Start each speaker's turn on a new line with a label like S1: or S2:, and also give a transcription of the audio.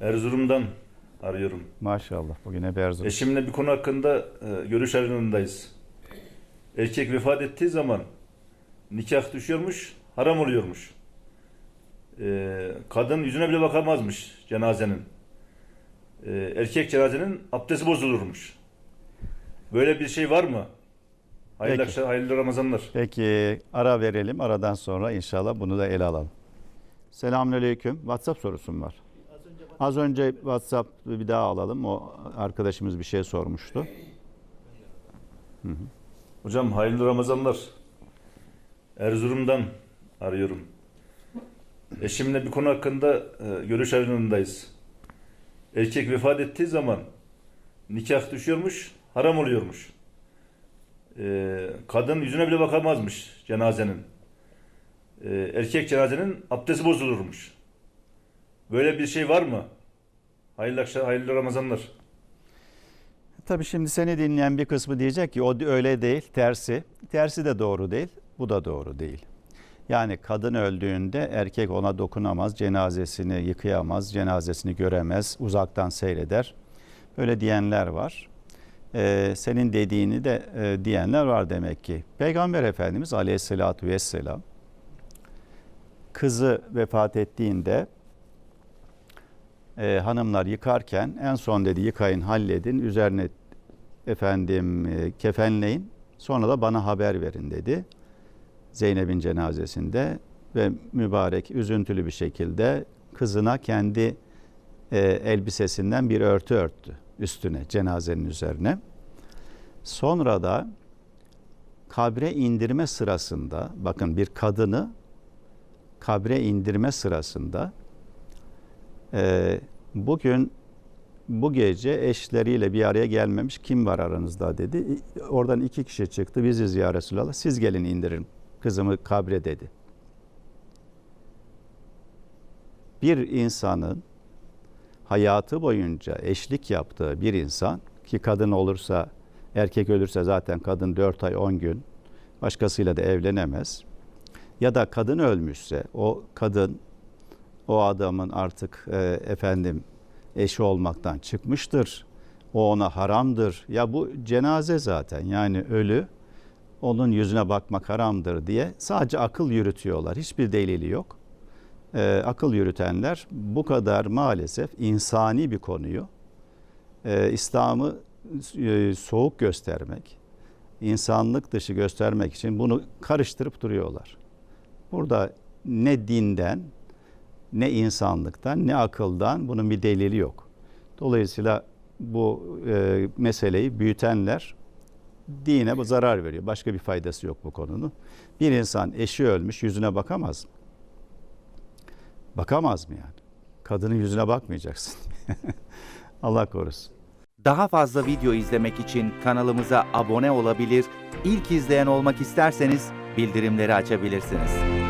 S1: Erzurum'dan arıyorum.
S2: Maşallah. Bugün hep Erzurum.
S1: Eşimle bir konu hakkında e, görüş ayrılığındayız. Erkek vefat ettiği zaman nikah düşüyormuş, haram oluyormuş. E, kadın yüzüne bile bakamazmış cenazenin. E, erkek cenazenin abdesti bozulurmuş. Böyle bir şey var mı? Hayırlı,
S2: Peki.
S1: akşam, hayırlı Ramazanlar.
S2: Peki ara verelim. Aradan sonra inşallah bunu da ele alalım. Selamünaleyküm. WhatsApp sorusum var. Az önce WhatsApp bir daha alalım. O arkadaşımız bir şey sormuştu.
S1: Hocam hayırlı Ramazanlar. Erzurum'dan arıyorum. Eşimle bir konu hakkında e, görüş ayrılığındayız. Erkek vefat ettiği zaman nikah düşüyormuş, haram oluyormuş. E, kadın yüzüne bile bakamazmış cenazenin. E, erkek cenazenin abdesti bozulurmuş. Böyle bir şey var mı? Hayırlı akşam, hayırlı Ramazanlar.
S2: Tabii şimdi seni dinleyen bir kısmı diyecek ki o öyle değil, tersi. Tersi de doğru değil, bu da doğru değil. Yani kadın öldüğünde erkek ona dokunamaz, cenazesini yıkayamaz, cenazesini göremez, uzaktan seyreder. Böyle diyenler var. Ee, senin dediğini de e, diyenler var demek ki. Peygamber Efendimiz Aleyhisselatü Vesselam kızı vefat ettiğinde e, hanımlar yıkarken en son dedi yıkayın halledin üzerine efendim e, kefenleyin sonra da bana haber verin dedi. Zeynep'in cenazesinde ve mübarek üzüntülü bir şekilde kızına kendi e, elbisesinden bir örtü örttü üstüne cenazenin üzerine. Sonra da kabre indirme sırasında bakın bir kadını kabre indirme sırasında ee, bugün bu gece eşleriyle bir araya gelmemiş kim var aranızda dedi. Oradan iki kişi çıktı. Biziz ya Resulallah. Siz gelin indirin kızımı kabre dedi. Bir insanın hayatı boyunca eşlik yaptığı bir insan ki kadın olursa erkek ölürse zaten kadın 4 ay 10 gün başkasıyla da evlenemez. Ya da kadın ölmüşse o kadın o adamın artık e, efendim eşi olmaktan çıkmıştır. O ona haramdır. Ya bu cenaze zaten yani ölü onun yüzüne bakmak haramdır diye sadece akıl yürütüyorlar. Hiçbir delili yok. E, akıl yürütenler bu kadar maalesef insani bir konuyu e, İslam'ı e, soğuk göstermek, insanlık dışı göstermek için bunu karıştırıp duruyorlar. Burada ne dinden ne insanlıktan ne akıldan bunun bir delili yok. Dolayısıyla bu e, meseleyi büyütenler dine bu zarar veriyor. Başka bir faydası yok bu konunun. Bir insan eşi ölmüş yüzüne bakamaz mı? Bakamaz mı yani? Kadının yüzüne bakmayacaksın. Allah korusun.
S3: Daha fazla video izlemek için kanalımıza abone olabilir, ilk izleyen olmak isterseniz bildirimleri açabilirsiniz.